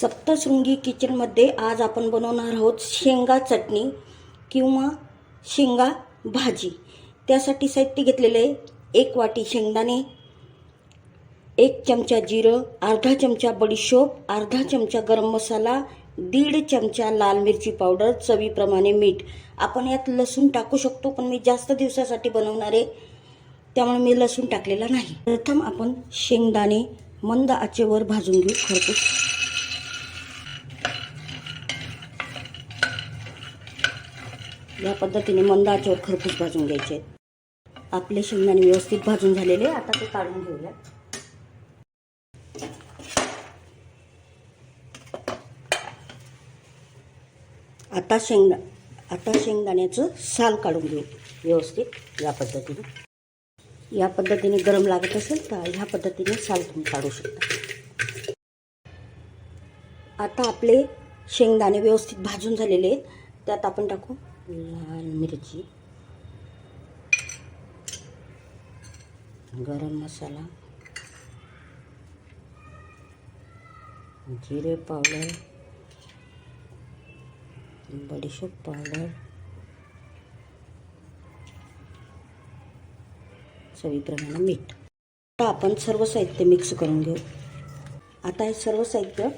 सप्तशृंगी किचनमध्ये आज आपण बनवणार आहोत शेंगा चटणी किंवा शेंगा भाजी. त्यासाठी साहित्य घेतलेले आहे. एक वाटी शेंगदाणे एक चमचा जिरं अर्धा चमचा बडीशोप अर्धा चमचा गरम मसाला दीड चमचा लाल मिरची पावडर चवीप्रमाणे मीठ. आपण यात लसूण टाकू शकतो पण मी जास्त दिवसासाठी बनवणार आहे. त्यामुळे मी लसूण टाकलेला नाही. प्रथम आपण शेंगदाणे मंद आचेवर भाजून घेऊ. खरपूस. या पद्धतीने मंद आचेवर खरपूस भाजून घ्यायचे आहेत. आपले शेंगदाणे व्यवस्थित भाजून झालेले आता ते काढून घेऊया आता शेंगदा आता शेंगदाण्याचं साल काढून घेऊ व्यवस्थित या पद्धतीने. या पद्धतीने गरम लागत असेल तर ह्या पद्धतीने साल तुम्ही काढू शकता. आता आपले शेंगदाणे व्यवस्थित भाजून झालेले आहेत. त्यात आपण टाकू लाल मिरची गरम मसाला जिरे पावडर बडीशेप पावडर चवीप्रमाणे मीठ. आता आपण सर्व साहित्य मिक्स करून घेऊ. आता हे सर्व साहित्य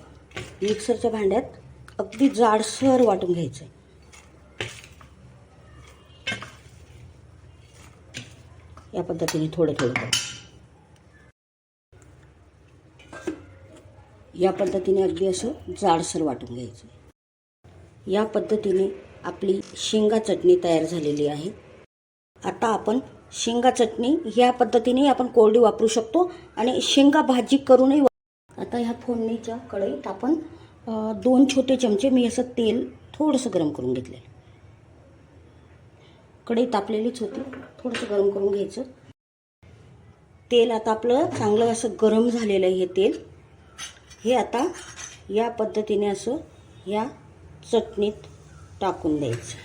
मिक्सरच्या भांड्यात अगदी जाडसर वाटून घ्यायचं आहे या पद्धतीने थोडं थोडं या पद्धतीने अगदी असं जाडसर वाटून घ्यायचं. या पद्धतीने आपली शेंगा चटणी तयार झालेली आहे. आता आपण शेंगा चटणी ह्या पद्धतीने आपण कोरडी वापरू शकतो आणि शेंगा भाजी करूनही आता ह्या फोडणीच्या कढईत आपण दोन छोटे चमचे मी असं तेल थोडंसं गरम करून घेतलेलं कढई तापलेलीच होती. थोडंसं गरम करून घ्यायचं. तेल आता आपलं चांगलं असं गरम झालेलं आहे हे तेल. हे आता या पद्धतीने असं या चटणीत टाकून द्यायचं.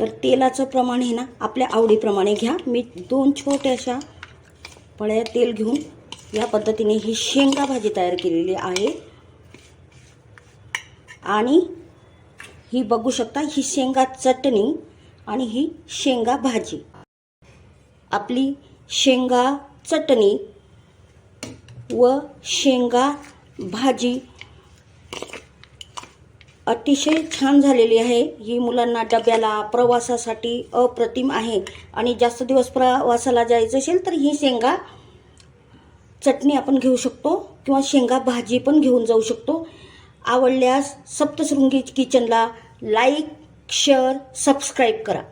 तर तेलाचं प्रमाण हे ना आपल्या आवडीप्रमाणे घ्या. मी दोन छोट्याशा पळ्या तेल घेऊन या पद्धतीने ही शेंगा भाजी तयार केलेली आहे. आणि ही बघू शकता ही शेंगा चटणी आणि ही शेंगा भाजी. आपली शेंगा चटणी व शेंगा भाजी अतिशय छान झालेली आहे. ही मुलांना डब्याला प्रवासासाठी अप्रतिम आहे. आणि जास्त दिवस प्रवासाला जायचं असेल तर ही शेंगा चटणी आपण घेऊ शकतो किंवा शेंगा भाजी पण घेऊन जाऊ शकतो. आवडल्यास सप्तशृंगी किचनला लाईक शेअर सबस्क्राईब करा.